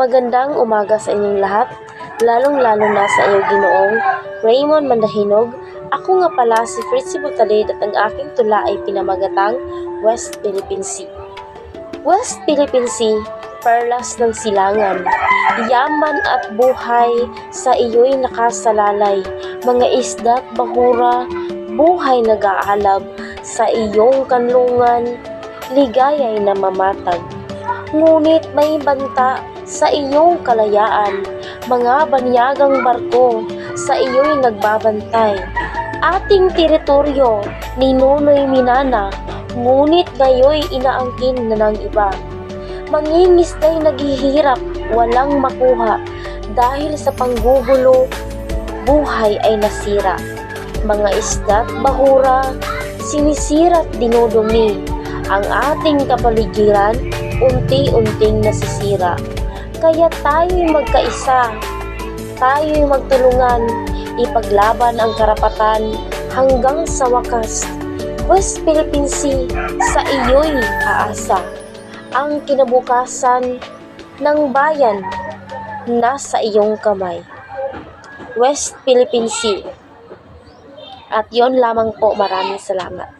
Magandang umaga sa inyong lahat, lalong-lalo na sa iyo ginoong Raymond Mandahinog. Ako nga pala si Fritzy Butalid at ang aking tula ay pinamagatang West Philippine Sea. West Philippine Sea, perlas ng silangan, yaman at buhay sa iyo'y nakasalalay, mga isda't bahura, buhay nag-aalab, sa iyong kanlungan, ligaya'y namamatag. Ngunit may banta sa iyong kalayaan, mga banyagang barko sa iyo'y nagbabantay. Ating teritoryo ni Nonoy Minana, ngunit ngayoy inaangkin na ng iba. Mangingisda'y naghihirap, walang makuha, dahil sa panggugulo, buhay ay nasira. Mga isda't bahura, sinisirat dinudumi. Ang ating kapaligiran, unti-unting nasisira. Kaya tayo'y magkaisa, tayo'y magtulungan, ipaglaban ang karapatan hanggang sa wakas. West Philippine Sea, sa iyo'y aasa. Ang kinabukasan ng bayan nasa iyong kamay. West Philippine Sea. At yon lamang po, maraming salamat.